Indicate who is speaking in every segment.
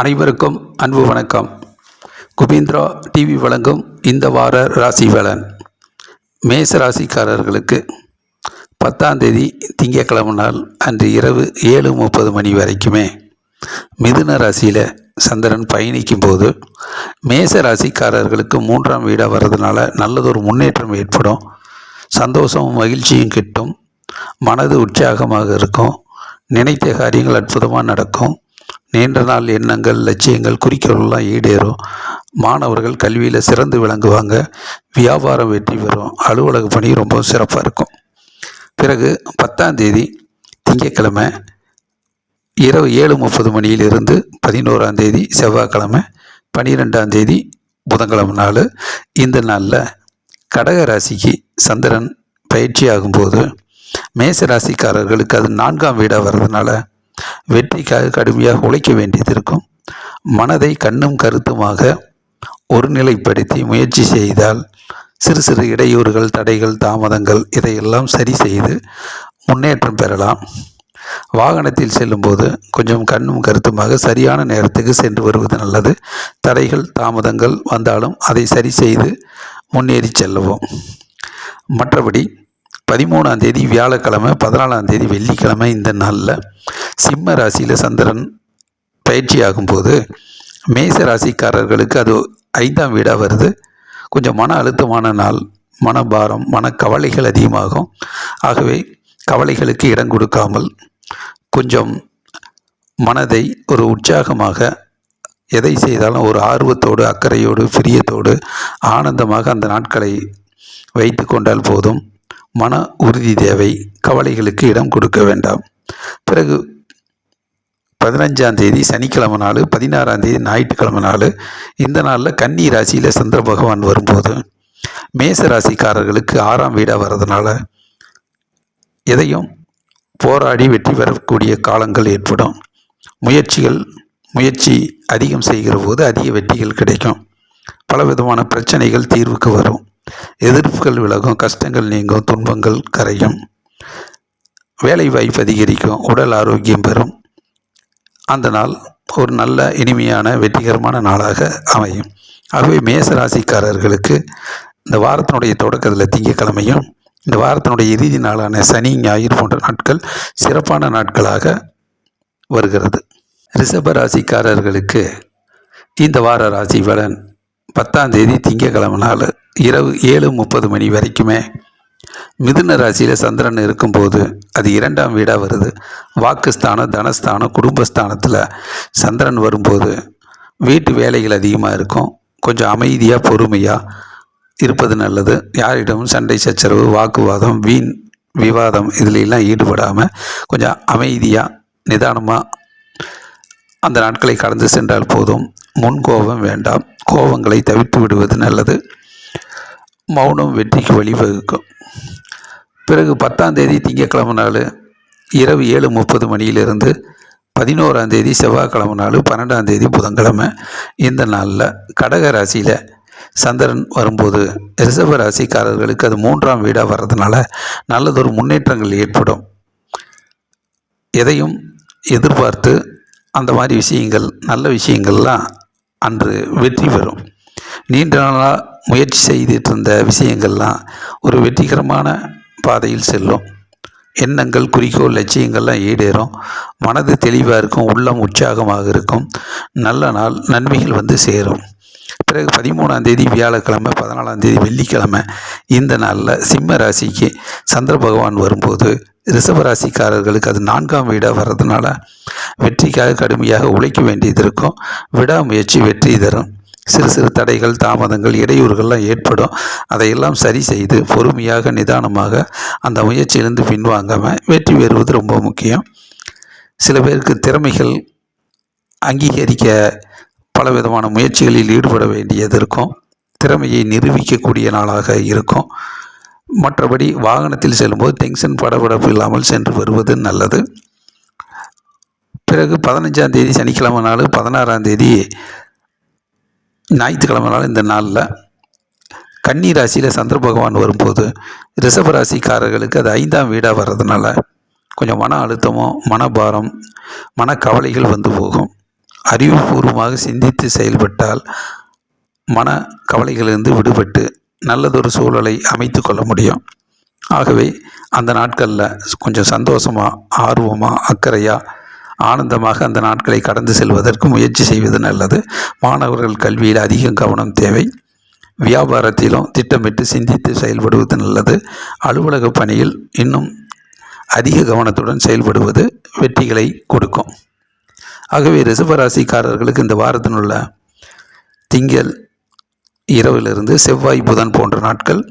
Speaker 1: அனைவருக்கும் அன்பு வணக்கம். குபீந்திரா டிவி வழங்கும் இந்த வார ராசி பலன். மேச ராசிக்காரர்களுக்கு பத்தாம் தேதி திங்கக்கிழமை நாள் அன்று இரவு ஏழு முப்பது மணி வரைக்குமே மிதுன ராசியில் சந்திரன் பயணிக்கும் போது மேச ராசிக்காரர்களுக்கு மூன்றாம் வீடாக வர்றதுனால நல்லதொரு முன்னேற்றம் ஏற்படும். சந்தோஷமும் மகிழ்ச்சியும் கிட்டும். மனது உற்சாகமாக இருக்கும். நினைத்த காரியங்கள் அற்புதமாக நடக்கும். நீண்ட நாள் எண்ணங்கள் லட்சியங்கள் குறிக்கோள்லாம் ஈடேறும். மாணவர்கள் கல்வியில் சிறந்து விளங்குவாங்க. வியாபாரம் வெற்றி பெறும். அலுவலக பணி ரொம்ப சிறப்பாக இருக்கும். பிறகு பத்தாம் தேதி திங்கட்கிழமை இரவு ஏழு முப்பது மணியிலிருந்து பதினோராம் தேதி செவ்வாய்க்கிழமை பனிரெண்டாம் தேதி புதன்கிழமை நாள். இந்த நாளில் கடக ராசிக்கு சந்திரன் பயிற்சி ஆகும்போது மேச ராசிக்காரர்களுக்கு அது நான்காம் வீடாக வர்றதுனால வெற்றிக்காக கடுமையாக உழைக்க வேண்டியது இருக்கும் மனதை கண்ணும் கருத்துமாக ஒருநிலைப்படுத்தி முயற்சி செய்தால் சிறு சிறு இடையூறுகள் தடைகள் தாமதங்கள் இதையெல்லாம் சரி செய்து முன்னேற்றம் பெறலாம். வாகனத்தில் செல்லும்போது கொஞ்சம் கண்ணும் கருத்துமாக சரியான நேரத்துக்கு சென்று வருவது நல்லது. தடைகள் தாமதங்கள் வந்தாலும் அதை சரி செய்து முன்னேறி செல்லவும். மற்றபடி பதிமூணாம் தேதி வியாழக்கிழமை பதினாலாம் தேதி வெள்ளிக்கிழமை இந்த நாளில் சிம்ம ராசியில் சந்திரன் பயிற்சி ஆகும்போது மேச ராசிக்காரர்களுக்கு அது ஐந்தாம் வீடாக வருது. கொஞ்சம் மன அழுத்தமான நாள் மனபாரம் மனக்கவலைகள் அதிகமாகும். ஆகவே கவலைகளுக்கு இடம் கொடுக்காமல் கொஞ்சம் மனதை ஒரு உற்சாகமாக எதை செய்தாலும் ஒரு ஆர்வத்தோடு அக்கறையோடு பிரியத்தோடு ஆனந்தமாக அந்த நாட்களை வைத்து கொண்டால் போதும். மன உறுதி தேவை கவலைகளுக்கு இடம் கொடுக்க வேண்டாம். பிறகு பதினஞ்சாம் தேதி சனிக்கிழமை நாள் பதினாறாம் தேதி ஞாயிற்றுக்கிழமை நாள். இந்த நாளில் கன்னி ராசியில் சந்திர பகவான் வரும்போது மேச ராசிக்காரர்களுக்கு ஆறாம் வீடாக வர்றதுனால எதையும் போராடி வெற்றி பெறக்கூடிய காலங்கள் ஏற்படும். முயற்சிகள் முயற்சி அதிகம் செய்கிற போது அதிக வெற்றிகள் கிடைக்கும். பல விதமான பிரச்சனைகள் தீர்வுக்கு வரும். எதிர்ப்புகள் விலகும் கஷ்டங்கள் நீங்கும் துன்பங்கள் கரையும். வேலை வாய்ப்பு அதிகரிக்கும் உடல் ஆரோக்கியம் பெறும். அந்த நாள் ஒரு நல்ல இனிமையான வெற்றிகரமான நாளாக அமையும். ஆகவே மேச ராசிக்காரர்களுக்கு இந்த வாரத்தினுடைய தொடக்கத்தில் திங்கக்கிழமையும் இந்த வாரத்தினுடைய இறுதி நாளான சனி ஞாயிறு போன்ற நாட்கள் சிறப்பான நாட்களாக வருகிறது. ரிஷப ராசிக்காரர்களுக்கு இந்த வார ராசி பலன் பத்தாம் தேதி திங்கக்கிழமை நாள் இரவு ஏழு முப்பது மணி வரைக்குமே மிதுன ராசியில் சந்திரன் இருக்கும்போது அது இரண்டாம் வீடாக வருது. வாக்குஸ்தானம் தனஸ்தானம் குடும்பஸ்தானத்தில் சந்திரன் வரும்போது வீட்டு வேலைகள் அதிகமாக இருக்கும். கொஞ்சம் அமைதியாக பொறுமையாக இருப்பது நல்லது. யாரிடமும் சண்டை சச்சரவு வாக்குவாதம் வீண் விவாதம் இதிலெல்லாம் ஈடுபடாமல் கொஞ்சம் அமைதியாக நிதானமாக அந்த நாட்களை கடந்து சென்றால் போதும். முன் கோபம் வேண்டாம். கோபங்களை தவிர்த்து விடுவது நல்லது. மௌனம் வெற்றிக்கு வழிவகுக்கும். பிறகு பத்தாம் தேதி திங்கக்கிழமை நாள் இரவு ஏழு முப்பது மணியிலிருந்து பதினோராம் தேதி செவ்வாய்க்கிழமை நாள் பன்னெண்டாம் தேதி புதன்கிழமை. இந்த நாளில் கடக ராசியில் சந்திரன் வரும்போது ரிஷப ராசிக்காரர்களுக்கு அது மூன்றாம் வீடாக வர்றதுனால நல்லதொரு முன்னேற்றங்கள் ஏற்படும். எதையும் எதிர்பார்த்து அந்த மாதிரி விஷயங்கள் நல்ல விஷயங்கள்லாம் அன்று வெற்றி பெறும். நீண்ட நாளாக முயற்சி செய்துட்டு இருந்த விஷயங்கள்லாம் ஒரு வெற்றிகரமான பாதையில் செல்லும். எண்ணங்கள் குறிக்கோள் லட்சியங்கள்லாம் ஈடேறும். மனது தெளிவாக இருக்கும் உள்ளம் உற்சாகமாக இருக்கும். நல்ல நாள் நன்மைகள் வந்து சேரும். பிறகு பதிமூணாம் தேதி வியாழக்கிழமை பதினாலாம் தேதி வெள்ளிக்கிழமை இந்த நாளில் சிம்ம ராசிக்கு சந்திர பகவான் வரும்போது ரிஷபராசிக்காரர்களுக்கு அது நான்காம் வீடாக வர்றதுனால வெற்றிக்காக கடுமையாக உழைக்க வேண்டியது இருக்கும். விடாமுயற்சி வெற்றி தரும். சிறு சிறு தடைகள் தாமதங்கள் இடையூறுகள்லாம் ஏற்படும். அதையெல்லாம் சரி செய்து பொறுமையாக நிதானமாக அந்த முயற்சியிலிருந்து பின்வாங்காமல் வெற்றி பெறுவது ரொம்ப முக்கியம். சில பேருக்கு திறமைகள் அங்கீகரிக்க பலவிதமான முயற்சிகளில் ஈடுபட வேண்டியது இருக்கும். திறமையை நிரூபிக்கக்கூடிய நாளாக இருக்கும். மற்றபடி வாகனத்தில் செல்லும்போது டென்ஷன் படபடப்பு இல்லாமல் சென்று வருவது நல்லது. பிறகு பதினஞ்சாம் தேதி சனிக்கிழமை நாள் பதினாறாம் தேதி ஞாயிற்றுக்கிழமை நாள் இந்த நாளில் கன்னி ராசியில் சந்திர பகவான் வரும்போது ரிஷப ராசிக்காரர்களுக்கு அது ஐந்தாம் வீடாக வர்றதுனால கொஞ்சம் மன அழுத்தமோ மனபாரம் மனக்கவலைகள் வந்து போகும். அறிவுபூர்வமாக சிந்தித்து செயல்பட்டால் மன கவலைகளிலிருந்து விடுபட்டு நல்லதொரு சூழலை அமைத்து கொள்ள முடியும். ஆகவே அந்த நாட்களில் கொஞ்சம் சந்தோஷமாக ஆர்வமாக அக்கறையாக ஆனந்தமாக அந்த நாட்களை கடந்து செல்வதற்கு முயற்சி செய்வது நல்லது. மாணவர்கள் கல்வியில் அதிக கவனம் தேவை. வியாபாரத்திலும் திட்டமிட்டு சிந்தித்து செயல்படுவது நல்லது. அலுவலக பணியில் இன்னும் அதிக கவனத்துடன் செயல்படுவது வெற்றிகளை கொடுக்கும். ஆகவே ரிசபராசிக்காரர்களுக்கு இந்த வாரத்தினுள்ள திங்கள் இரவிலிருந்து செவ்வாய் புதன் போன்ற நாட்கள்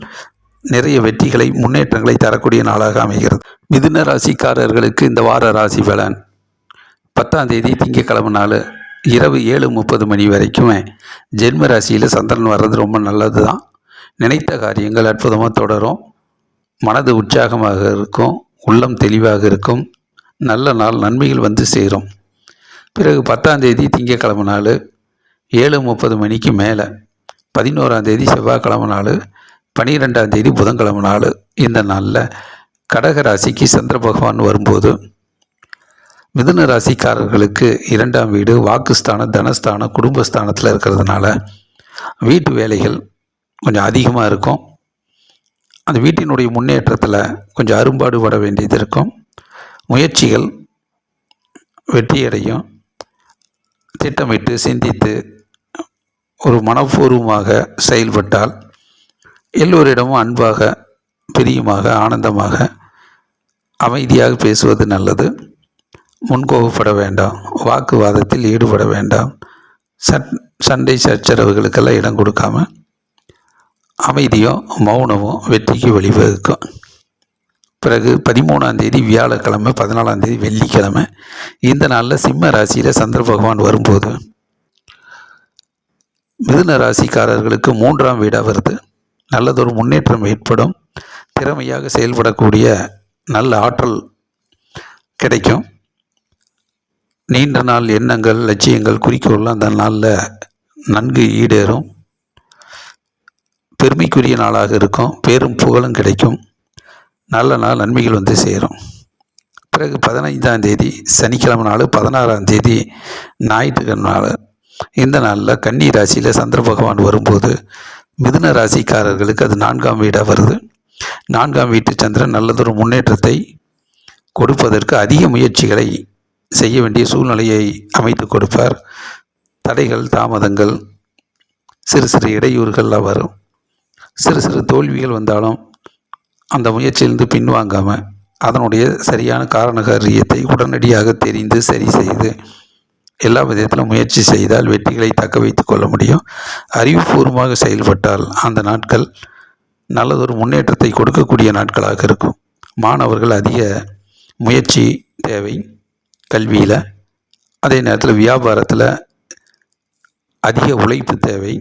Speaker 1: நிறைய வெற்றிகளை முன்னேற்றங்களை தரக்கூடிய நாளாக அமைகிறது. மிதுன ராசிக்காரர்களுக்கு இந்த வார ராசி பலன். பத்தாம் தேதி திங்கக்கிழமை நாள் இரவு ஏழு முப்பது மணி வரைக்கும் ஜென்ம ராசியில் சந்திரன் வர்றது ரொம்ப நல்லது தான் நினைத்த காரியங்கள் அற்புதமாக தொடரும். மனது உற்சாகமாக இருக்கும். உள்ளம் தெளிவாக இருக்கும். நல்ல நாள் நன்மைகள் வந்து சேரும். பிறகு பத்தாம் தேதி திங்கக்கிழமை நாள் ஏழு முப்பது மணிக்கு மேலே பதினோராம் தேதி செவ்வாய்க்கிழமை நாள் பன்னிரெண்டாம் தேதி புதன்கிழமை நாள் இந்த நாளில் கடக ராசிக்கு சந்திர பகவான் வரும்போது மிதுன ராசிக்காரர்களுக்கு இரண்டாம் வீடு வாக்குஸ்தானம் தனஸ்தானம் குடும்பஸ்தானத்தில் இருக்கிறதுனால வீட்டு வேலைகள் கொஞ்சம் அதிகமாக இருக்கும். அந்த வீட்டினுடைய முன்னேற்றத்தில் கொஞ்சம் அரும்பாடுபட வேண்டியது இருக்கும். முயற்சிகள் வெற்றியடையும். திட்டமிட்டு சிந்தித்து ஒரு மனப்பூர்வமாக செயல்பட்டால் எல்லோரிடமும் அன்பாக பிரியமாக ஆனந்தமாக அமைதியாக பேசுவது நல்லது. முன்கோபப்பட வேண்டாம். வாக்குவாதத்தில் ஈடுபட வேண்டாம். சட் சண்டை சச்சரவுகளுக்கெல்லாம் இடம் கொடுக்காம அமைதியும் மௌனமும் வெற்றிக்கு வழிவகுக்கும். பிறகு பதிமூணாம் தேதி வியாழக்கிழமை பதினாலாம் தேதி வெள்ளிக்கிழமை இந்த நாளில் சிம்ம ராசியில் சந்திர பகவான் வரும்போது மிதுன ராசிக்காரர்களுக்கு மூன்றாம் வீடாக வருது. நல்லதொரு முன்னேற்றம் ஏற்படும். திறமையாக செயல்படக்கூடிய நல்ல ஆற்றல் கிடைக்கும். நீண்ட நாள் எண்ணங்கள் லட்சியங்கள் குறிக்கோள்லாம் அந்த நாளில் நன்கு ஈடேறும். பெருமைக்குரிய நாளாக இருக்கும். பேரும் புகழும் கிடைக்கும். நல்ல நாள் நன்மைகள் வந்து சேரும். பிறகு பதினைந்தாம் தேதி சனிக்கிழமை நாள் பதினாறாம் தேதி ஞாயிற்றுக்கிழமை நாள். இந்த நாளில் கன்னி ராசியில் சந்திர பகவான் வரும்போது மிதுன ராசிக்காரர்களுக்கு அது நான்காம் வீடாக வருது. நான்காம் வீட்டு சந்திரன் நல்லதொரு முன்னேற்றத்தை கொடுப்பதற்கு அதிக முயற்சிகளை செய்ய வேண்டிய சூழ்நிலையை அமைத்து கொடுப்பார். தடைகள் தாமதங்கள் சிறு சிறு இடையூறுகள்லாம் வரும் சிறு சிறு தோல்விகள் வந்தாலும் அந்த முயற்சியிலிருந்து பின்வாங்காமல் அதனுடைய சரியான காரண காரியத்தை உடனடியாக தெரிந்து சரி செய்து எல்லா விதத்திலும் முயற்சி செய்தால் வெற்றிகளை தக்க வைத்து கொள்ள முடியும். அறிவுபூர்வமாக செயல்பட்டால் அந்த நாட்கள் நல்லதொரு முன்னேற்றத்தை கொடுக்கக்கூடிய நாட்களாக இருக்கும். மாணவர்கள் அதிக முயற்சி தேவை. கல்வியில் அதே நேரத்தில் வியாபாரத்தில் அதிக உழைப்பு தேவை.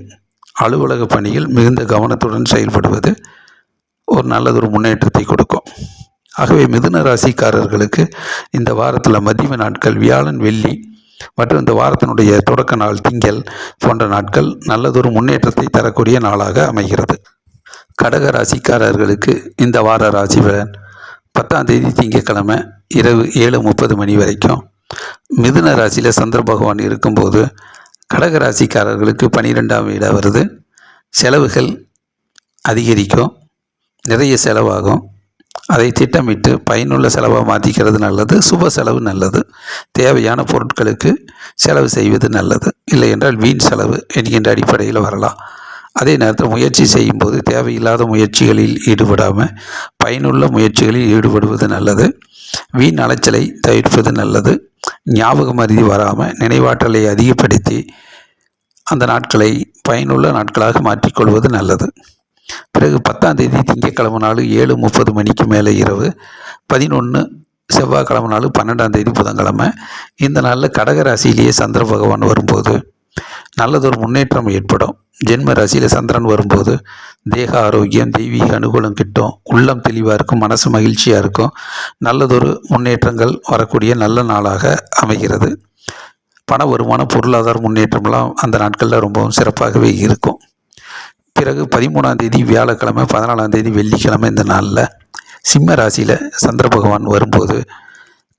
Speaker 1: அலுவலக பணியில் மிகுந்த கவனத்துடன் செயல்படுவது ஒரு நல்லதொரு முன்னேற்றத்தை கொடுக்கும். ஆகவே மிதுன ராசிக்காரர்களுக்கு இந்த வாரத்தில் மதிய நாட்கள் வியாழன் வெள்ளி மற்றும் இந்த வாரத்தினுடைய தொடக்க நாள் திங்கள் போன்ற நாட்கள் நல்லதொரு முன்னேற்றத்தை தரக்கூடிய நாளாக அமைகிறது. கடக ராசிக்காரர்களுக்கு இந்த வார ராசி பலன் பத்தாம் தேதி திங்கட்கிழமை இரவு ஏழு முப்பது மணி வரைக்கும். மிதுன ராசியில் சந்திர பகவான் இருக்கும்போது கடக ராசிக்காரர்களுக்கு பனிரெண்டாம் வீடாக வருது. செலவுகள் அதிகரிக்கும். நிறைய செலவாகும். அதை திட்டமிட்டு பயனுள்ள செலவாக மாற்றிக்கிறது நல்லது. சுப செலவு நல்லது. தேவையான பொருட்களுக்கு செலவு செய்வது நல்லது. இல்லை என்றால் வீண் செலவு என்கின்ற அடிப்படையில் வரலாம். அதே நேரத்தில் முயற்சி செய்யும்போது தேவையில்லாத முயற்சிகளில் ஈடுபடாமல் பயனுள்ள முயற்சிகளில் ஈடுபடுவது நல்லது. வீண் அலைச்சலை தவிர்ப்பது நல்லது. ஞாபகம் மருதி வராமல் நினைவாற்றலை அதிகப்படுத்தி அந்த நாட்களை பயனுள்ள நாட்களாக மாற்றிக்கொள்வது நல்லது. பிறகு பத்தாம் தேதி திங்கக்கிழமை நாள் ஏழு முப்பது மணிக்கு மேலே இரவு பதினொன்று செவ்வாய்க்கிழமை நாள் பன்னெண்டாம் தேதி புதன்கிழமை. இந்த நாளில் கடகராசியிலேயே சந்திர பகவான் வரும்போது நல்லதொரு முன்னேற்றம் ஏற்படும். ஜென்ம ராசியில் சந்திரன் வரும்போது தேக ஆரோக்கியம் தெய்வீக அனுகூலம் கிட்டும். உள்ளம் தெளிவாக இருக்கும் மனசு மகிழ்ச்சியாக இருக்கும். நல்லதொரு முன்னேற்றங்கள் வரக்கூடிய நல்ல நாளாக அமைகிறது. பண வருமானம் பொருளாதார முன்னேற்றம்லாம் அந்த நாட்களில் ரொம்பவும் சிறப்பாகவே இருக்கும். பிறகு பதிமூணாம் தேதி வியாழக்கிழமை பதினாலாம் தேதி வெள்ளிக்கிழமை இந்த நாளில் சிம்ம ராசியில் சந்திர பகவான் வரும்போது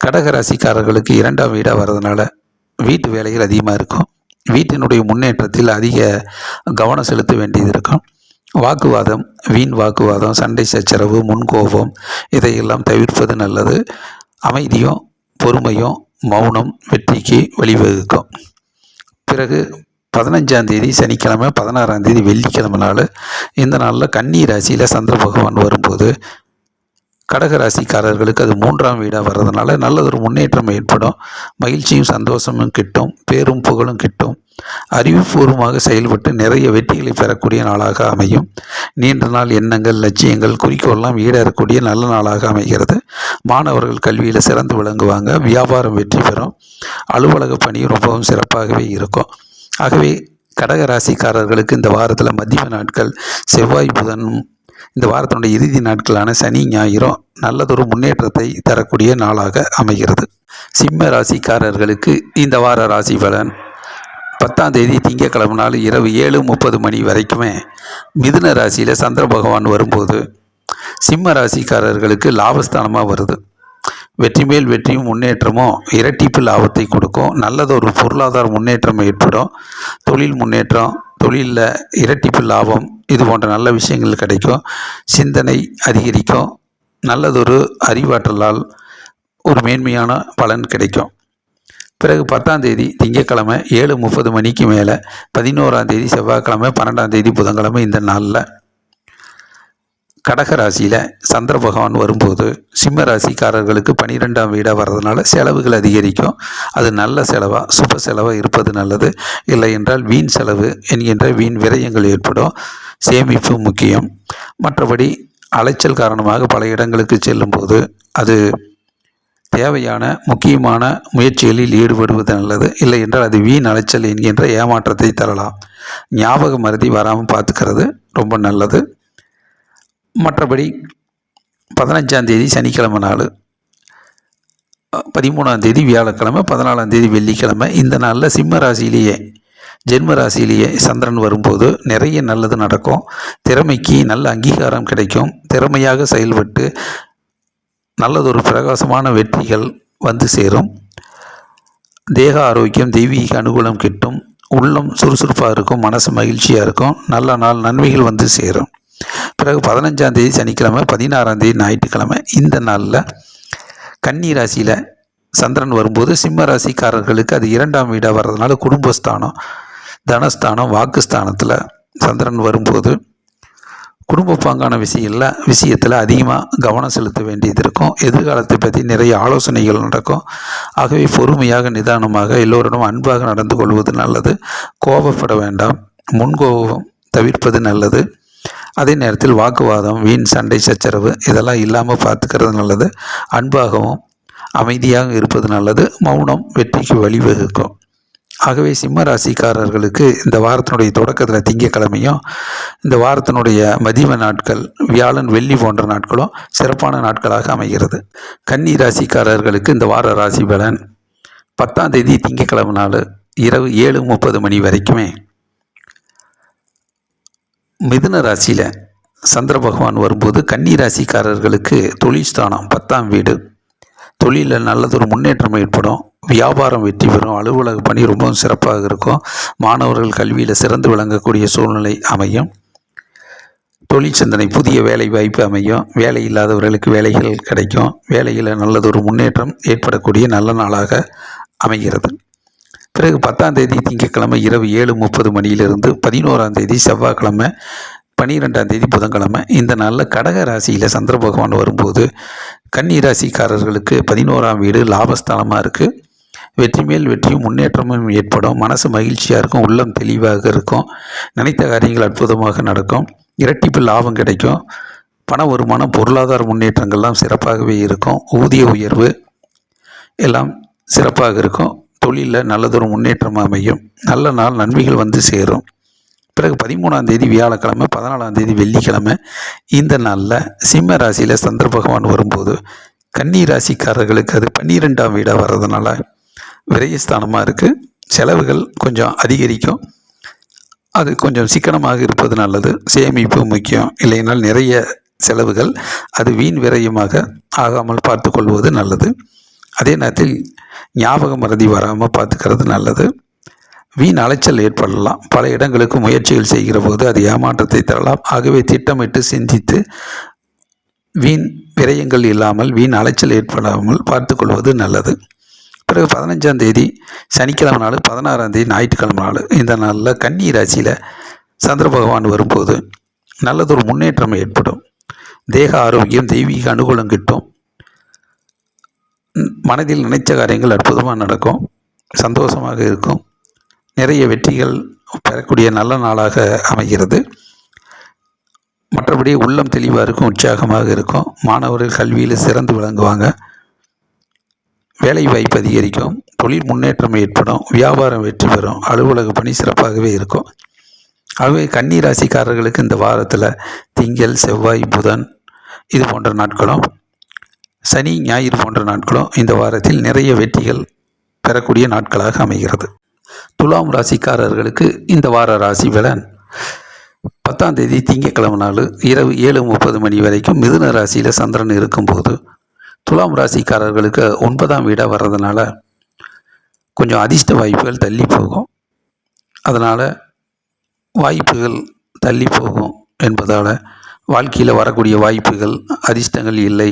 Speaker 1: கடக ராசிக்காரர்களுக்கு இரண்டாம் வீடாக வர்றதுனால வீட்டு வேலைகள் அதிகமாக இருக்கும். வீட்டினுடைய முன்னேற்றத்தில் அதிக கவனம் செலுத்த வேண்டியது இருக்கும். வாக்குவாதம் வீண் வாக்குவாதம் சண்டை சச்சரவு முன்கோபம் இதையெல்லாம் தவிர்ப்பது நல்லது. அமைதியும் பொறுமையும் மௌனம் வெற்றிக்கு வழிவகுக்கும். பிறகு பதினஞ்சாம் தேதி சனிக்கிழமை பதினாறாம் தேதி வெள்ளிக்கிழமை நாள் இந்த நாளில் கன்னி ராசியில் சந்திர பகவான் வரும்போது கடக ராசிக்காரர்களுக்கு அது மூன்றாம் வீடாக வர்றதுனால நல்லதொரு முன்னேற்றம் ஏற்படும். மகிழ்ச்சியும் சந்தோஷமும் கிட்டும். பேரும் புகழும் கிட்டும். அறிவுபூர்வமாக செயல்பட்டு நிறைய வெற்றிகளை பெறக்கூடிய நாளாக அமையும். நீண்ட நாள் எண்ணங்கள் லட்சியங்கள் குறிக்கோள்லாம் ஈடேறக்கூடிய நல்ல நாளாக அமைகிறது. மாணவர்கள் கல்வியில் சிறந்து விளங்குவாங்க. வியாபாரம் வெற்றி பெறும். அலுவலக பணியும் ரொம்பவும் சிறப்பாகவே இருக்கும். ஆகவே கடக ராசிக்காரர்களுக்கு இந்த வாரத்தில் மதிய நாட்கள் செவ்வாய் புதன் இந்த வாரத்தினுடைய இறுதி நாட்களான சனி ஞாயிறும் நல்லதொரு முன்னேற்றத்தை தரக்கூடிய நாளாக அமைகிறது. சிம்ம ராசிக்காரர்களுக்கு இந்த வார ராசி பலன். பத்தாம் தேதி திங்கக்கிழமை நாள் இரவு ஏழு முப்பது மணி வரைக்குமே மிதுன ராசியில் சந்திர பகவான் வரும்போது சிம்ம ராசிக்காரர்களுக்கு லாபஸ்தானமாக வருது. வெற்றி மேல் வெற்றியும் முன்னேற்றமும் இரட்டிப்பு லாபத்தை கொடுக்கும். நல்லதொரு பொருளாதார முன்னேற்றம் ஏற்படும். தொழில் முன்னேற்றம் தொழிலில் இரட்டிப்பு லாபம் இது போன்ற நல்ல விஷயங்கள் கிடைக்கும். சிந்தனை அதிகரிக்கும். நல்லதொரு அறிவாற்றலால் ஒரு மேன்மையான பலன் கிடைக்கும். பிறகு பத்தாம் தேதி திங்கட்கிழமை ஏழு முப்பது மணிக்கு மேலே பதினோராம் தேதி செவ்வாய்க்கிழமை பன்னெண்டாம் தேதி புதன்கிழமை இந்த நாளில் கடக ராசியில் சந்திர பகவான் வரும்போது சிம்ம ராசிக்காரர்களுக்கு பனிரெண்டாம் வீடாக வர்றதுனால செலவுகள் அதிகரிக்கும். அது நல்ல செலவாக சுப செலவாக இருப்பது நல்லது. இல்லை என்றால் வீண் செலவு என்கின்ற வீண் விரயங்கள் ஏற்படும். சேமிப்பு முக்கியம். மற்றபடி அலைச்சல் காரணமாக பல இடங்களுக்கு செல்லும்போது அது தேவையான முக்கியமான முயற்சிகளில் ஈடுபடுவது நல்லது. இல்லை என்றால் அது வீண் அலைச்சல் என்கின்ற ஏமாற்றத்தை தரலாம். ஞாபக மருதி வராமல் பார்த்துக்கிறது ரொம்ப நல்லது. மற்றபடி பதினஞ்சாம் தேதி சனிக்கிழமை நாள் பதிமூணாம் தேதி வியாழக்கிழமை பதினாலாம் தேதி வெள்ளிக்கிழமை. இந்த நாளில் சிம்ம ராசியிலேயே ஜென்ம ராசியிலேயே சந்திரன் வரும்போது நிறைய நல்லது நடக்கும். திறமைக்கு நல்ல அங்கீகாரம் கிடைக்கும். திறமையாக செயல்பட்டு நல்லதொரு பிரகாசமான வெற்றிகள் வந்து சேரும். தேக ஆரோக்கியம் தெய்வீக அனுகூலம் கிட்டும். உள்ளம் சுறுசுறுப்பாக இருக்கும். மனசு மகிழ்ச்சியாக இருக்கும். நல்ல நாள் நன்மைகள் வந்து சேரும். பிறகு பதினஞ்சாம் தேதி சனிக்கிழமை பதினாறாம் தேதி ஞாயிற்றுக்கிழமை இந்த நாளில் கன்னி ராசியில் சந்திரன் வரும்போது சிம்ம ராசிக்காரர்களுக்கு அது இரண்டாம் வீடாக வர்றதுனால குடும்பஸ்தானம். தனஸ்தானம் வாக்குஸ்தானத்தில் சந்திரன் வரும்போது குடும்ப பாங்கான விஷயத்தில் விஷயத்தில் அதிகமாக கவனம் செலுத்த வேண்டியது இருக்கும். எதிர்காலத்தை பற்றி நிறைய ஆலோசனைகள் நடக்கும். ஆகவே பொறுமையாக நிதானமாக எல்லோரிடம் அன்பாக நடந்து கொள்வது நல்லது. கோபப்பட வேண்டாம். முன்கோபம் தவிர்ப்பது நல்லது. அதே நேரத்தில் வாக்குவாதம் வீண் சண்டை சச்சரவு இதெல்லாம் இல்லாமல் பார்த்துக்கிறது நல்லது. அன்பாகவும் அமைதியாக இருப்பது நல்லது. மௌனம் வெற்றிக்கு வழிவகுக்கும். ஆகவே சிம்ம ராசிக்காரர்களுக்கு இந்த வாரத்தினுடைய தொடக்கத்தில் திங்கக்கிழமையும் இந்த வாரத்தினுடைய மதிவ நாட்கள் வியாழன் வெள்ளி போன்ற நாட்களும் சிறப்பான நாட்களாக அமைகிறது. கன்னி ராசிக்காரர்களுக்கு இந்த வார ராசி பலன் பத்தாம் தேதி திங்கக்கிழமை நாள் இரவு ஏழு முப்பது மணி வரைக்குமே. மிதுன ராசியில் சந்திர பகவான் வரும்போது கன்னி ராசிக்காரர்களுக்கு தொழில் ஸ்தானம் பத்தாம் வீடு. தொழிலில் நல்லதொரு முன்னேற்றம் ஏற்படும். வியாபாரம் வெற்றி பெறும். அலுவலக பணி ரொம்பவும் சிறப்பாக இருக்கும். மாணவர்கள் கல்வியில் சிறந்து விளங்கக்கூடிய சூழ்நிலை அமையும். தொழில் சிந்தனை புதிய வேலை வாய்ப்பு அமையும். வேலை இல்லாதவர்களுக்கு வேலைகள் கிடைக்கும். வேலையில் நல்லதொரு முன்னேற்றம் ஏற்படக்கூடிய நல்ல நாளாக அமைகிறது. பிறகு பத்தாம் தேதி திங்கட்கிழமை இரவு ஏழு முப்பது மணியிலிருந்து பதினோராம் தேதி செவ்வாய்க்கிழமை பன்னிரெண்டாம் தேதி புதன்கிழமை. இந்த நாளில் கடக ராசியில் சந்திர பகவான் வரும்போது கன்னி ராசிக்காரர்களுக்கு பதினோராம் வீடு லாபஸ்தானமாக இருக்குது வெற்றி மேல் வெற்றியும் முன்னேற்றமும் ஏற்படும். மனசு மகிழ்ச்சியாக இருக்கும். உள்ளம் தெளிவாக இருக்கும். நினைத்த காரியங்கள் அற்புதமாக நடக்கும். இரட்டிப்பு லாபம் கிடைக்கும். பண வருமானம் பொருளாதார முன்னேற்றங்கள்லாம் சிறப்பாகவே இருக்கும். ஊதிய உயர்வு எல்லாம் சிறப்பாக இருக்கும். தொழிலில் நல்லதொரு முன்னேற்றம் அமையும். நல்ல நாள் நன்மைகள் வந்து சேரும். பிறகு பதிமூணாம் தேதி வியாழக்கிழமை பதினாலாம் தேதி வெள்ளிக்கிழமை. இந்த நாளில் சிம்ம ராசியில் சந்திர பகவான் வரும்போது கன்னி ராசிக்காரர்களுக்கு அது பன்னிரெண்டாம் வீடாக வர்றதுனால விரயஸ்தானமாக இருக்குது செலவுகள் கொஞ்சம் அதிகரிக்கும். அது கொஞ்சம் சிக்கனமாக இருப்பது நல்லது. சேமிப்பு முக்கியம். இல்லைனால் நிறைய செலவுகள் அது வீண் விரயமாக ஆகாமல் பார்த்து கொள்வது நல்லது. அதே நேரத்தில் ஞாபக மறதி வராமல் பார்த்துக்கிறது நல்லது. வீண் அலைச்சல் ஏற்படலாம். பல இடங்களுக்கு முயற்சிகள் செய்கிற போது அது ஏமாற்றத்தை தரலாம். ஆகவே திட்டமிட்டு சிந்தித்து வீண் விரயங்கள் இல்லாமல் வீண் அலைச்சல் ஏற்படாமல் பார்த்துக்கொள்வது நல்லது. பிறகு பதினஞ்சாம் தேதி சனிக்கிழமை நாள் பதினாறாம் தேதி ஞாயிற்றுக்கிழமை நாள். இந்த நாளில் கன்னி ராசியில் சந்திர பகவான் வரும்போது நல்லதொரு முன்னேற்றம் ஏற்படும். தேக ஆரோக்கியம் தெய்வீக அனுகூலம் கிட்டும். மனதில் நினைச்ச காரியங்கள் அற்புதமாக நடக்கும். சந்தோஷமாக இருக்கும். நிறைய வெற்றிகள் பெறக்கூடிய நல்ல நாளாக அமைகிறது. மற்றபடி உள்ளம் தெளிவாக இருக்கும் உற்சாகமாக இருக்கும். மாணவர்கள் கல்வியில் சிறந்து விளங்குவாங்க. வேலை வாய்ப்பு அதிகரிக்கும் தொழில் முன்னேற்றம் ஏற்படும் வியாபாரம் வெற்றி பெறும் அலுவலக பணி சிறப்பாகவே இருக்கும். ஆகவே கன்னி ராசிக்காரர்களுக்கு இந்த வாரத்தில் திங்கள் செவ்வாய் புதன் இது போன்ற நாட்களும் சனி ஞாயிறு போன்ற நாட்களும் இந்த வாரத்தில் நிறைய வெற்றிகள் பெறக்கூடிய நாட்களாக அமைகிறது. துலாம் ராசிக்காரர்களுக்கு இந்த வார ராசி பலன். பத்தாம் தேதி திங்கட்கிழமை நாள் இரவு ஏழு முப்பது மணி வரைக்கும் மிதுன ராசியில் சந்திரன் இருக்கும்போது துலாம் ராசிக்காரர்களுக்கு ஒன்பதாம் வீடாக வர்றதுனால கொஞ்சம் அதிர்ஷ்ட வாய்ப்புகள் தள்ளி போகும். அதனால் வாய்ப்புகள் தள்ளி போகும் என்பதால் வாழ்க்கையில் வரக்கூடிய வாய்ப்புகள் அதிர்ஷ்டங்கள் இல்லை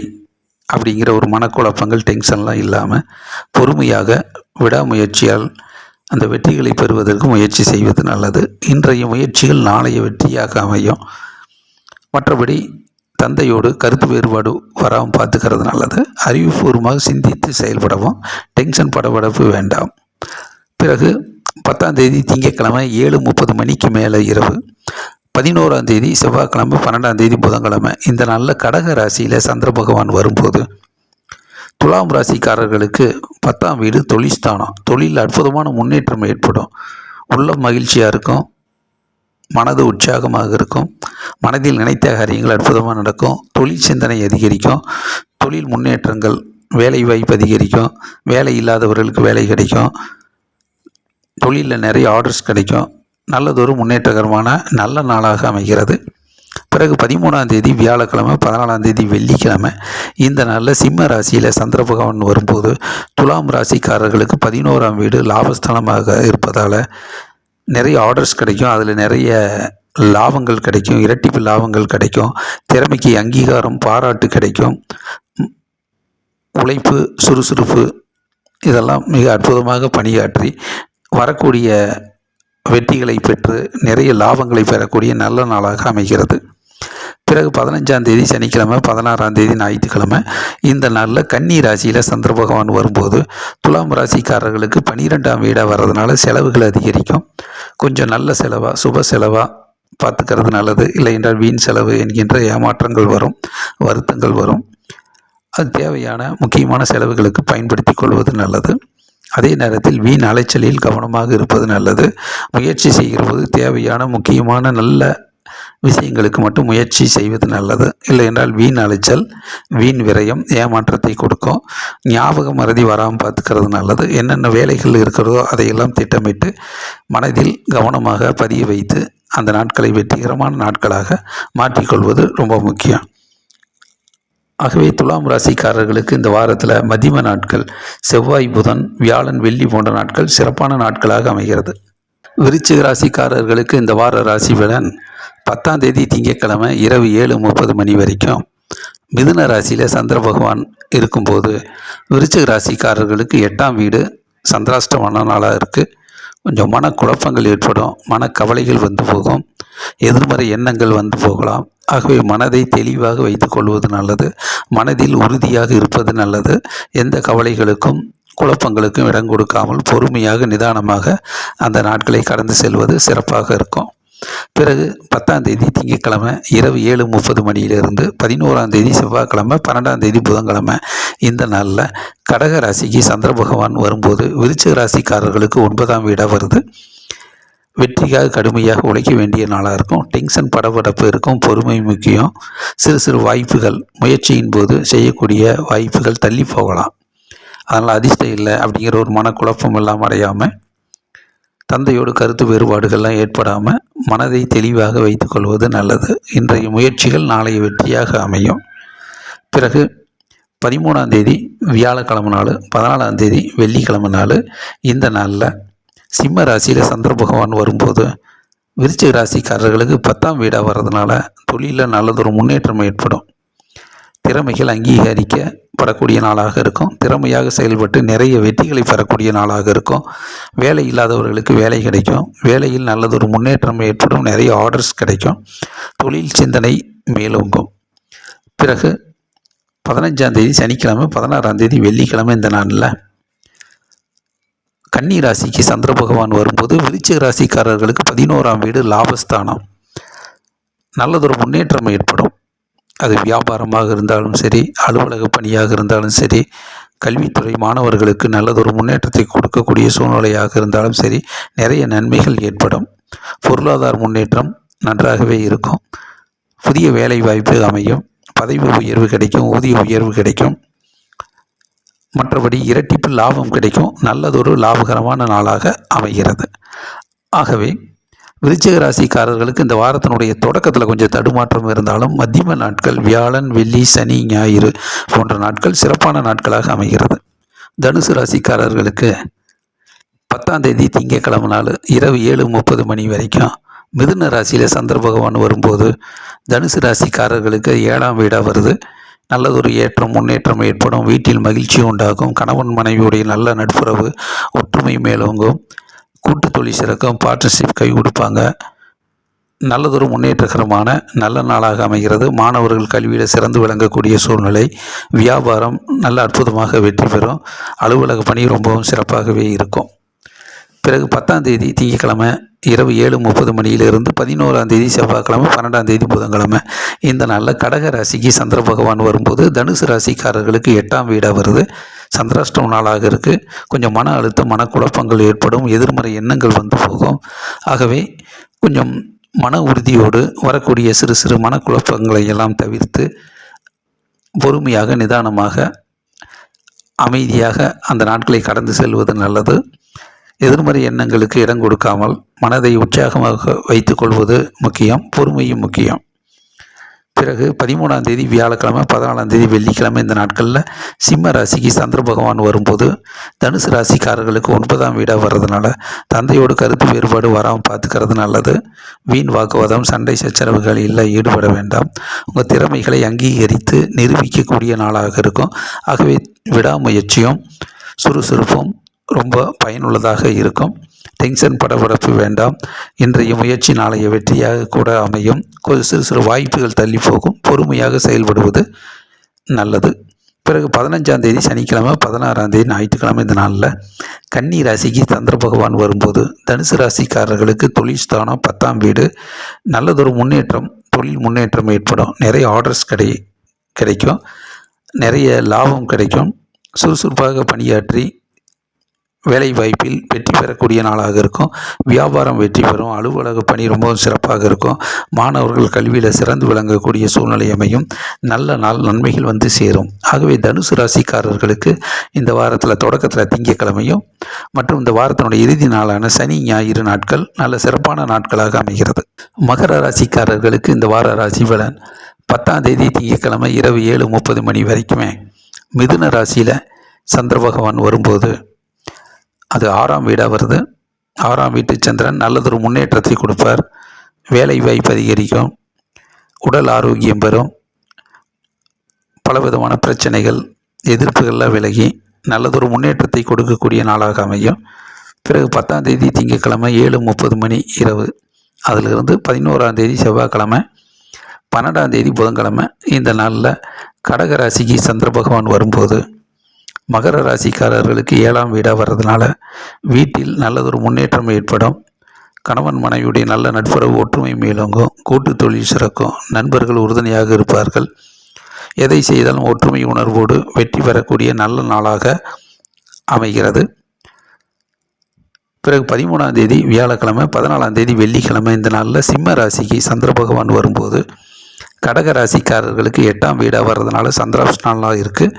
Speaker 1: அப்படிங்கிற ஒரு மனக்குழப்பங்கள் டென்ஷன்லாம் இல்லாமல் பொறுமையாக விடாமுயற்சியால் அந்த வெற்றிகளை பெறுவதற்கு முயற்சி செய்வது நல்லது. இன்றைய முயற்சிகள் நாளைய வெற்றியாக அமையும். மற்றபடி தந்தையோடு கருத்து வேறுபாடு வராமல் பார்த்துக்கிறது நல்லது. அறிவுபூர்வமாக சிந்தித்து செயல்படவும் டென்ஷன் படபடப்பு வேண்டாம். பிறகு பத்தாம் தேதி திங்கட்கிழமை ஏழு முப்பது மணிக்கு மேலே இரவு. பதினோராம் தேதி செவ்வாய்க்கிழமை பன்னெண்டாம் தேதி புதன்கிழமை. இந்த நாளில் கடக ராசியில் சந்திர பகவான் வரும்போது துலாம் ராசிக்காரர்களுக்கு பத்தாம் வீடு தொழில்ஸ்தானம் தொழிலில் அற்புதமான முன்னேற்றம் ஏற்படும். உள்ள மகிழ்ச்சியாக இருக்கும். மனது உற்சாகமாக இருக்கும். மனதில் நினைத்த காரியங்கள் அற்புதமாக நடக்கும். தொழில் சிந்தனை அதிகரிக்கும். தொழில் முன்னேற்றங்கள் வேலை வாய்ப்பு அதிகரிக்கும். வேலை இல்லாதவர்களுக்கு வேலை கிடைக்கும். தொழிலில் நிறைய ஆர்டர்ஸ் கிடைக்கும். நல்லதொரு முன்னேற்றகரமான நல்ல நாளாக அமைகிறது. பிறகு பதிமூணாம் தேதி வியாழக்கிழமை பதினாலாம் தேதி வெள்ளிக்கிழமை. இந்த நாளில் சிம்ம ராசியில் சந்திர பகவான் வரும்போது துலாம் ராசிக்காரர்களுக்கு பதினோராம் வீடு லாபஸ்தலமாக இருப்பதால் நிறைய ஆர்டர்ஸ் கிடைக்கும். அதில் நிறைய லாபங்கள் கிடைக்கும். இரட்டிப்பு லாபங்கள் கிடைக்கும். திறமைக்கு அங்கீகாரம் பாராட்டு கிடைக்கும். உழைப்பு சுறுசுறுப்பு இதெல்லாம் மிக அற்புதமாக பணியாற்றி வரக்கூடிய வெற்றிகளை பெற்று நிறைய லாபங்களை பெறக்கூடிய நல்ல நாளாக அமைகிறது. பிறகு பதினஞ்சாம் தேதி சனிக்கிழமை பதினாறாம் தேதி ஞாயிற்றுக்கிழமை இந்த நாளில் கன்னி ராசியில் சந்திர பகவான் வரும்போது துலாம் ராசிக்காரர்களுக்கு பன்னிரெண்டாம் வீடாக வர்றதுனால செலவுகள் அதிகரிக்கும். கொஞ்சம் நல்ல செலவாக சுப செலவாக பார்த்துக்கிறது நல்லது. இல்லை என்றால் வீண் செலவு என்கின்ற ஏமாற்றங்கள் வரும் வருத்தங்கள் வரும். அது தேவையான முக்கியமான செலவுகளுக்கு பயன்படுத்தி கொள்வது நல்லது. அதே நேரத்தில் வீண் அலைச்சலில் கவனமாக இருப்பது நல்லது. முயற்சி செய்கிற போது தேவையான முக்கியமான நல்ல விஷயங்களுக்கு மட்டும் முயற்சி செய்வது நல்லது. இல்லை என்றால் வீண் அலைச்சல் வீண் விரயம் ஏமாற்றத்தை கொடுக்கும். ஞாபக மறதி வராமல் பார்த்துக்கிறது நல்லது. என்னென்ன வேலைகள் இருக்கிறதோ அதையெல்லாம் திட்டமிட்டு மனதில் கவனமாக பதிய வைத்து அந்த நாட்களை வெற்றிகரமான நாட்களாக மாற்றிக்கொள்வது ரொம்ப முக்கியம். ஆகவே துலாம் ராசிக்காரர்களுக்கு இந்த வாரத்தில் மதிம நாட்கள் செவ்வாய் புதன் வியாழன் வெள்ளி போன்ற நாட்கள் சிறப்பான நாட்களாக அமைகிறது. விருச்சிக ராசிக்காரர்களுக்கு இந்த வார ராசி பலன் பத்தாம் தேதி திங்கட்கிழமை இரவு ஏழு முப்பது மணி வரைக்கும். மிதுன ராசியில் சந்திர பகவான் இருக்கும்போது விருச்சிக ராசிக்காரர்களுக்கு எட்டாம் வீடு சந்திராஷ்டமான நாளாக இருக்குது கொஞ்சம் மனக்குழப்பங்கள் ஏற்படும் மனக்கவலைகள் வந்து போகும் எதிர்மறை எண்ணங்கள் வந்து போகலாம். ஆகவே மனதை தெளிவாக வைத்து கொள்வது நல்லது மனதில் உறுதியாக இருப்பது நல்லது. எந்த கவலைகளுக்கும் குழப்பங்களுக்கும் இடம் கொடுக்காமல் பொறுமையாக நிதானமாக அந்த நாட்களை கடந்து செல்வது சிறப்பாக இருக்கும். பிறகு பத்தாம் தேதி திங்கட்கிழமை இரவு ஏழு முப்பது மணியிலிருந்து பதினோராம் தேதி செவ்வாய்க்கிழமை பன்னெண்டாம் தேதி புதன்கிழமை. இந்த நாளில் கடக ராசிக்கு சந்திர பகவான் வரும்போது விருச்சிக ராசிக்காரர்களுக்கு ஒன்பதாம் வீடாக வருது. வெற்றிக்காக கடுமையாக உழைக்க வேண்டிய நாளாக இருக்கும். டென்ஷன் படபடப்பு இருக்கும். பொறுமை முக்கியம். சிறு சிறு வாய்ப்புகள் முயற்சியின் போது செய்யக்கூடிய வாய்ப்புகள் தள்ளி போகலாம். அதனால் அதிர்ஷ்டம் இல்லை அப்படிங்கிற ஒரு மனக்குழப்பம் எல்லாம் அடையாமல் தந்தையோடு கருத்து வேறுபாடுகள்லாம் ஏற்படாமல் மனதை தெளிவாக வைத்துக்கொள்வது நல்லது. இன்றைய முயற்சிகள் நாளைய வெற்றியாக அமையும். பிறகு பதிமூணாம் தேதி வியாழக்கிழமை நாள் பதினாலாம் தேதி வெள்ளிக்கிழமை நாள் இந்த நாளில் சிம்ம ராசியில் சந்திர பகவான் வரும்போது விருச்சிக ராசிக்காரர்களுக்கு பத்தாம் வீடாக வர்றதுனால தொழிலில் நல்லதொரு முன்னேற்றம் ஏற்படும். திறமைகள் அங்கீகரிக்கப்படக்கூடிய நாளாக இருக்கும். திறமையாக செயல்பட்டு நிறைய வெற்றிகளை பெறக்கூடிய நாளாக இருக்கும். வேலை இல்லாதவர்களுக்கு வேலை கிடைக்கும். வேலையில் நல்லதொரு முன்னேற்றம் ஏற்படும். நிறைய ஆர்டர்ஸ் கிடைக்கும். தொழில் சிந்தனை மேலோங்கும். பிறகு பதினஞ்சாம் தேதி சனிக்கிழமை பதினாறாம் தேதி வெள்ளிக்கிழமை இந்த நாளில் கன்னி ராசிக்கு சந்திர பகவான் வரும்போது விருச்சிக ராசிக்காரர்களுக்கு பதினோராம் வீடு லாபஸ்தானம். நல்லதொரு முன்னேற்றம் ஏற்படும். அது வியாபாரமாக இருந்தாலும் சரி அலுவலக பணியாக இருந்தாலும் சரி கல்வித்துறை மாணவர்களுக்கு நல்லதொரு முன்னேற்றத்தை கொடுக்கக்கூடிய சூழ்நிலையாக இருந்தாலும் சரி நிறைய நன்மைகள் ஏற்படும். பொருளாதார முன்னேற்றம் நன்றாகவே இருக்கும். புதிய வேலை வாய்ப்பு அமையும். பதவி உயர்வு கிடைக்கும் ஊதிய உயர்வு கிடைக்கும். மற்றபடி இரட்டிப்பு லாபம் கிடைக்கும். நல்லதொரு லாபகரமான நாளாக அமைகிறது. ஆகவே விருச்சிக ராசிக்காரர்களுக்கு இந்த வாரத்தினுடைய தொடக்கத்தில் கொஞ்சம் தடுமாற்றம் இருந்தாலும் மத்தியம நாட்கள் வியாழன் வெள்ளி சனி ஞாயிறு போன்ற நாட்கள் சிறப்பான நாட்களாக அமைகிறது. தனுசு ராசிக்காரர்களுக்கு பத்தாம் தேதி திங்கக்கிழமை நாள் இரவு ஏழு முப்பது மணி வரைக்கும் மிதுன ராசியில் சந்திர பகவான் வரும்போது தனுசு ராசிக்காரர்களுக்கு ஏழாம் வீடாக வருது. நல்லதொரு ஏற்றம் முன்னேற்றம் ஏற்படும். வீட்டில் மகிழ்ச்சி உண்டாகும். கணவன் மனைவியுடைய நல்ல நட்புறவு ஒற்றுமை மேலோங்கும். கூட்டு தொழில் சிறக்கும் பார்ட்னர்ஷிப் கை கொடுப்பாங்க. நல்லதொரு முன்னேற்றகரமான நல்ல நாளாக அமைகிறது. மாணவர்கள் கல்வியில் சிறந்து விளங்கக்கூடிய சூழ்நிலை. வியாபாரம் நல்ல அற்புதமாக வெற்றி பெறும். அலுவலக பணி ரொம்பவும் சிறப்பாகவே இருக்கும். பிறகு பத்தாம் தேதி திங்கக்கிழமை இரவு ஏழு முப்பது மணியிலிருந்து பதினோராம் தேதி செவ்வாய்க்கிழமை பன்னெண்டாம் தேதி புதன்கிழமை. இந்த நாளில் கடக ராசிக்கு சந்திர பகவான் வரும்போது தனுசு ராசிக்காரர்களுக்கு எட்டாம் வீடாக வருது. சந்திராஷ்டம நாளாக இருக்குது கொஞ்சம் மன அழுத்தம் மனக்குழப்பங்கள் ஏற்படும். எதிர்மறை எண்ணங்கள் வந்து போகும். ஆகவே கொஞ்சம் மன உறுதியோடு வரக்கூடிய சிறு சிறு மனக்குழப்பங்களை எல்லாம் தவிர்த்து பொறுமையாக நிதானமாக அமைதியாக அந்த நாட்களை கடந்து செல்வது நல்லது. எதிர்மறை எண்ணங்களுக்கு இடம் கொடுக்காமல் மனதை உற்சாகமாக வைத்துக்கொள்வது முக்கியம். பொறுமையும் முக்கியம். பிறகு பதிமூணாம் தேதி வியாழக்கிழமை பதினாலாம் தேதி வெள்ளிக்கிழமை இந்த நாட்களில் சிம்ம ராசிக்கு சந்திர பகவான் வரும்போது தனுசு ராசிக்காரர்களுக்கு ஒன்பதாம் வீடாக வர்றதுனால தந்தையோடு கருத்து வேறுபாடு வராமல் பார்த்துக்கிறது நல்லது. வீண் வாக்குவாதம் சண்டை சச்சரவுகளில் ஈடுபட வேண்டாம். உங்கள் திறமைகளை அங்கீகரித்து நிரூபிக்கக்கூடிய நாளாக இருக்கும். ஆகவே விடாமுயற்சியும் சுறுசுறுப்பும் ரொம்ப பயனுள்ளதாக இருக்கும். டென்ஷன் படபடப்பு வேண்டாம். இன்றைய முயற்சி நாளைய வெற்றியாக கூட அமையும். சிறு சிறு வாய்ப்புகள் தள்ளி போகும். பொறுமையாக செயல்படுவது நல்லது. பிறகு பதினஞ்சாம் தேதி சனிக்கிழமை பதினாறாம் தேதி ஞாயிற்றுக்கிழமை இந்த நாளில் கன்னி ராசிக்கு சந்திர பகவான் வரும்போது தனுசு ராசிக்காரர்களுக்கு தொழில் ஸ்தானம் பத்தாம் வீடு நல்லதொரு முன்னேற்றம் தொழில் முன்னேற்றம் ஏற்படும். நிறைய ஆர்டர்ஸ் கிடை கிடைக்கும். நிறைய லாபம் கிடைக்கும். சுறுசுறுப்பாக பணியாற்றி வேலை வாய்ப்பில் வெற்றி பெறக்கூடிய நாளாக இருக்கும். வியாபாரம் வெற்றி பெறும். அலுவலக பணி ரொம்பவும் சிறப்பாக இருக்கும். மாணவர்கள் கல்வியில் சிறந்து விளங்கக்கூடிய சூழ்நிலை அமையும். நல்ல நாள் நன்மைகள் வந்து சேரும். ஆகவே தனுசு ராசிக்காரர்களுக்கு இந்த வாரத்தில் தொடக்கத்தில் திங்கக்கிழமையும் மற்றும் இந்த வாரத்தினுடைய இறுதி நாளான சனி ஞாயிறு நாட்கள் நல்ல சிறப்பான நாட்களாக அமைகிறது. மகர ராசிக்காரர்களுக்கு இந்த வார ராசி பலன். பத்தாம் தேதி திங்கக்கிழமை இரவு ஏழு முப்பது மணி வரைக்குமே மிதுன ராசியில் சந்திர பகவான் வரும்போது அது ஆறாம் வீடாக வருது. ஆறாம் வீட்டு சந்திரன் நல்லதொரு முன்னேற்றத்தை கொடுப்பார். வேலை வாய்ப்பு அதிகரிக்கும். உடல் ஆரோக்கியம் பெறும். பலவிதமான பிரச்சனைகள் எதிர்ப்புகள்லாம் விலகி நல்லதொரு முன்னேற்றத்தை கொடுக்கக்கூடிய நாளாக அமையும். பிறகு பத்தாம் தேதி திங்கக்கிழமை ஏழு முப்பது மணி இரவு. அதிலிருந்து பதினோராம் தேதி செவ்வாய்க்கிழமை பன்னெண்டாம் தேதி புதன்கிழமை. இந்த நாளில் கடகராசிக்கு சந்திர பகவான் வரும்போது மகர ராசிக்காரர்களுக்கு ஏழாம் வீடாக வர்றதுனால வீட்டில் நல்லதொரு முன்னேற்றம் ஏற்படும். கணவன் மனைவியுடைய நல்ல நட்புறவு ஒற்றுமை மேலோங்கும். கூட்டு தொழில் சிறக்கும். நண்பர்கள் உறுதுணையாக இருப்பார்கள். எதை செய்தாலும் ஒற்றுமை உணர்வோடு வெற்றி பெறக்கூடிய நல்ல நாளாக அமைகிறது. பிறகு பதிமூணாம் தேதி வியாழக்கிழமை பதினாலாம் தேதி வெள்ளிக்கிழமை. இந்த நாளில் சிம்ம ராசிக்கு சந்திர பகவான் வரும்போது கடக ராசிக்காரர்களுக்கு எட்டாம் வீடாக வர்றதுனால சந்திராஷ்டனாலாக இருக்குது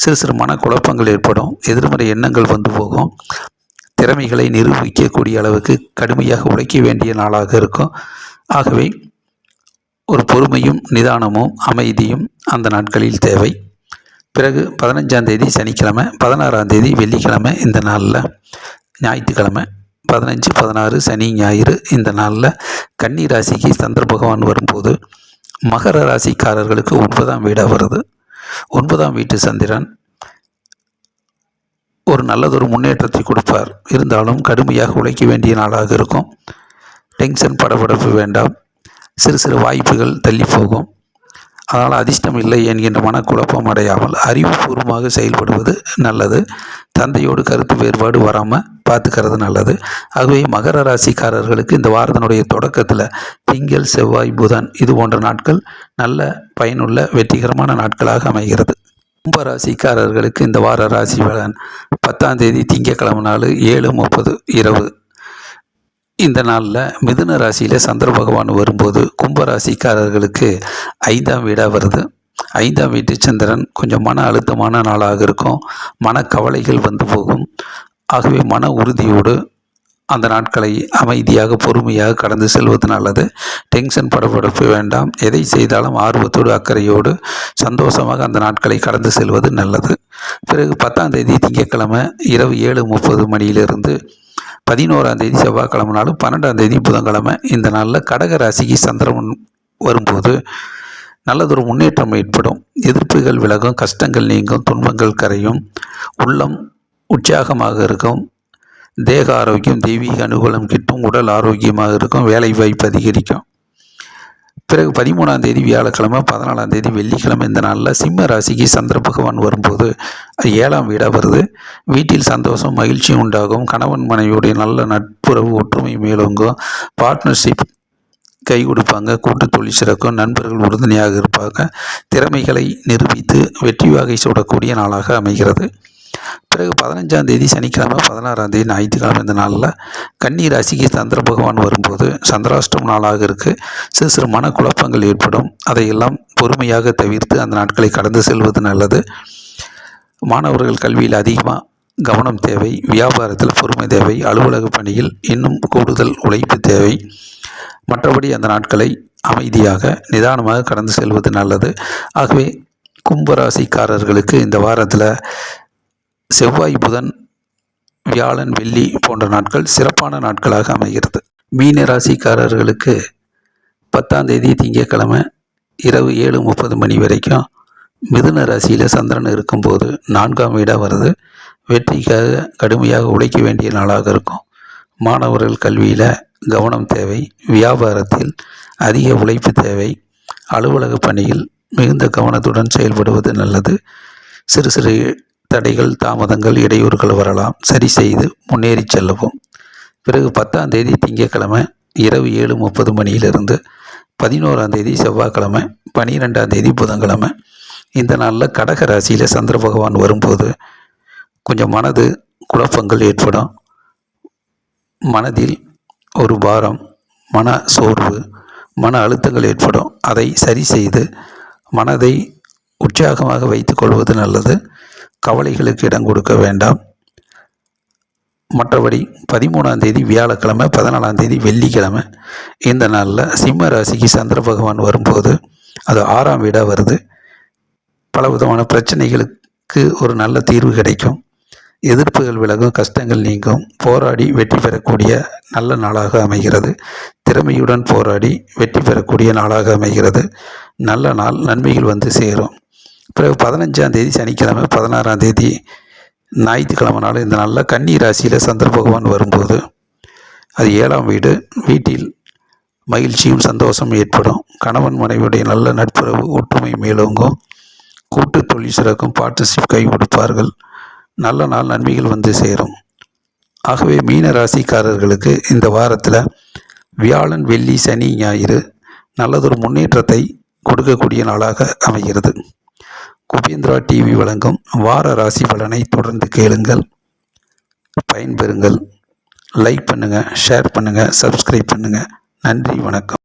Speaker 1: சிறு சிறு மனக்குழப்பங்கள் ஏற்படும். எதிர்மறை எண்ணங்கள் வந்து போகும். திறமைகளை நிரூபிக்கக்கூடிய அளவுக்கு கடுமையாக உழைக்க வேண்டிய நாளாக இருக்கும். ஆகவே ஒரு பொறுமையும் நிதானமும் அமைதியும் அந்த நாட்களில் தேவை. பிறகு பதினஞ்சாம் தேதி சனிக்கிழமை பதினாறாம் தேதி வெள்ளிக்கிழமை இந்த நாளில் ஞாயிற்றுக்கிழமை பதினஞ்சு பதினாறு சனி ஞாயிறு இந்த நாளில் கன்னி ராசிக்கு சந்திர பகவான் வரும்போது மகர ராசிக்காரர்களுக்கு ஒன்பதாம் வீடாக வருது. ஒன்பதாம் வீட்டு சந்திரன் ஒரு நல்லதொரு முன்னேற்றத்தை கொடுப்பார். இருந்தாலும் கடுமையாக உழைக்க வேண்டிய நாளாக இருக்கும். டென்ஷன் படபடப்பு வேண்டாம். சிறு சிறு வாய்ப்புகள் தள்ளி போகும். அதனால் அதிர்ஷ்டம் இல்லை என்கின்ற மனக்குழப்பம் அடையாமல் அறிவுபூர்வமாக செயல்படுவது நல்லது. தந்தையோடு கருத்து வேறுபாடு வராமல் பார்த்துக்கிறது நல்லது. ஆகவே மகர ராசிக்காரர்களுக்கு இந்த வாரத்தினுடைய தொடக்கத்தில் திங்கள் செவ்வாய் புதன் இது போன்ற நாட்கள் நல்ல பயனுள்ள வெற்றிகரமான நாட்களாக அமைகிறது. கும்பராசிக்காரர்களுக்கு இந்த வார ராசி பலன் பத்தாம் தேதி திங்கக்கிழமை நாள் ஏழு முப்பது இரவு. இந்த நாளில் மிதுன ராசியில் சந்திர பகவான் வரும்போது கும்பராசிக்காரர்களுக்கு ஐந்தாம் வீடாக வருது. ஐந்தாம் வீட்டு சந்திரன் கொஞ்சம் மன அழுத்தமான நாளாக இருக்கும். மனக்கவலைகள் வந்து போகும். ஆகவே மன உறுதியோடு அந்த நாட்களை அமைதியாக பொறுமையாக கடந்து செல்வது நல்லது. டென்ஷன் படபடப்பு வேண்டாம். எதை செய்தாலும் ஆர்வத்தோடு அக்கறையோடு சந்தோஷமாக அந்த நாட்களை கடந்து செல்வது நல்லது. பிறகு பத்தாம் தேதி திங்கட்கிழமை இரவு ஏழு முப்பது மணியிலிருந்து பதினோராம் தேதி செவ்வாய்க்கிழமை நாளும் பன்னெண்டாம் தேதி புதன்கிழமை இந்த நாளில் கடக ராசிக்கு சந்திரமன் வரும்போது நல்லதொரு முன்னேற்றம் ஏற்படும். எதிர்ப்புகள் விலகும் கஷ்டங்கள் நீங்கும் துன்பங்கள் கரையும் உள்ளம் உற்சாகமாக இருக்கும். தேக ஆரோக்கியம் தெய்வீக அனுகூலம் கிட்டும் உடல் ஆரோக்கியமாக இருக்கும். வேலை வாய்ப்பு அதிகரிக்கும். பிறகு பதிமூணாம் தேதி வியாழக்கிழமை பதினாலாம் தேதி வெள்ளிக்கிழமை இந்த நாளில் சிம்ம ராசிக்கு சந்திர பகவான் வரும்போது அது ஏழாம் வீடாக வருது. வீட்டில் சந்தோஷம் மகிழ்ச்சி உண்டாகும். கணவன் மனைவியுடைய நல்ல நட்புறவு ஒற்றுமை மேலோங்கும். பார்ட்னர்ஷிப் கை கொடுப்பாங்க. கூட்டு தொழில் சிறக்கும். நண்பர்கள் உறுதுணையாக இருப்பாங்க. திறமைகளை நிரூபித்து வெற்றி வகை சூடக்கூடிய நாளாக அமைகிறது. பிறகு பதினஞ்சாம் தேதி சனிக்கிழமை பதினாறாம் தேதி ஞாயிற்றுக்கிழமை இந்த நாளில் கன்னி ராசிக்கு சந்திர பகவான் வரும்போது சந்திராஷ்டம் நாளாக இருக்குது சிறு சிறு மனக்குழப்பங்கள் ஏற்படும். அதையெல்லாம் பொறுமையாக தவிர்த்து அந்த நாட்களை கடந்து செல்வது நல்லது. மாணவர்கள் கல்வியில் அதிகமாக கவனம் தேவை. வியாபாரத்தில் பொறுமை தேவை. அலுவலக பணியில் இன்னும் கூடுதல் உழைப்பு தேவை. மற்றபடி அந்த நாட்களை அமைதியாக நிதானமாக கடந்து செல்வது நல்லது. ஆகவே கும்பராசிக்காரர்களுக்கு இந்த வாரத்தில் செவ்வாய் புதன் வியாழன் வெள்ளி போன்ற நாட்கள் சிறப்பான நாட்களாக அமைகிறது. மீன ராசிக்காரர்களுக்கு பத்தாம் தேதி திங்கக்கிழமை இரவு ஏழு முப்பது மணி வரைக்கும் மிதுன ராசியில் சந்திரன் இருக்கும்போது நான்காம் வீடாக வருது. வெற்றிக்காக கடுமையாக உழைக்க வேண்டிய நாளாக இருக்கும். மாணவர்கள் கல்வியில் கவனம் தேவை. வியாபாரத்தில் அதிக உழைப்பு தேவை. அலுவலக பணியில் மிகுந்த கவனத்துடன் செயல்படுவது நல்லது. சிறு சிறு தடைகள் தாமதங்கள் இடையூறுகள் வரலாம். சரி செய்து முன்னேறி செல்லவும். பிறகு பத்தாம் தேதி திங்கட்கிழமை இரவு ஏழு முப்பது மணியிலிருந்து பதினோராம் தேதி செவ்வாய்க்கிழமை பனிரெண்டாம் தேதி புதன்கிழமை. இந்த நாளில் கடக ராசியில் சந்திர பகவான் வரும்போது கொஞ்சம் மனது குழப்பங்கள் ஏற்படும். மனதில் ஒரு பாரம் மன சோர்வு மன அழுத்தங்கள் ஏற்படும். அதை சரி செய்து மனதை உற்சாகமாக வைத்துக்கொள்வது நல்லது. கவலைகளுக்கு இடம் கொடுக்க வேண்டாம். மற்றபடி பதிமூணாம் தேதி வியாழக்கிழமை பதினாலாம் தேதி வெள்ளிக்கிழமை. இந்த நாளில் சிம்ம ராசிக்கு சந்திர பகவான் வரும்போது அது ஆறாம் வீடாக வருது. பல விதமான பிரச்சனைகளுக்கு ஒரு நல்ல தீர்வு கிடைக்கும். எதிர்ப்புகள் விலகும் கஷ்டங்கள் நீங்கும். போராடி வெற்றி பெறக்கூடிய நல்ல நாளாக அமைகிறது. திறமையுடன் போராடி வெற்றி பெறக்கூடிய நாளாக அமைகிறது. நல்ல நாள் நன்மைகள் வந்து சேரும். பிறகு பதினஞ்சாம் தேதி சனிக்கிழமை பதினாறாம் தேதி ஞாயிற்றுக்கிழமை நாள் இந்த நாளில் கன்னி ராசியில் சந்திர பகவான் வரும்போது அது ஏழாம் வீடு. வீட்டில் மகிழ்ச்சியும் சந்தோஷம் ஏற்படும். கணவன் மனைவியுடைய நல்ல நட்புறவு ஒற்றுமை மேலோங்கும். கூட்டு தொழில் சிறக்கும். பார்ட்னர்ஷிப் கை கொடுப்பார்கள். நல்ல நாள் நன்மைகள் வந்து சேரும். ஆகவே மீன ராசிக்காரர்களுக்கு இந்த வாரத்தில் வியாழன் வெள்ளி சனி ஞாயிறு நல்லதொரு முன்னேற்றத்தை கொடுக்கக்கூடிய நாளாக அமைகிறது. குபேந்திரா டிவி வழங்கும் வார ராசி பலனை தொடர்ந்து கேளுங்கள். பயன்பெறுங்கள். லைக் பண்ணுங்கள் ஷேர் பண்ணுங்கள் சப்ஸ்கிரைப் பண்ணுங்கள் நன்றி வணக்கம்.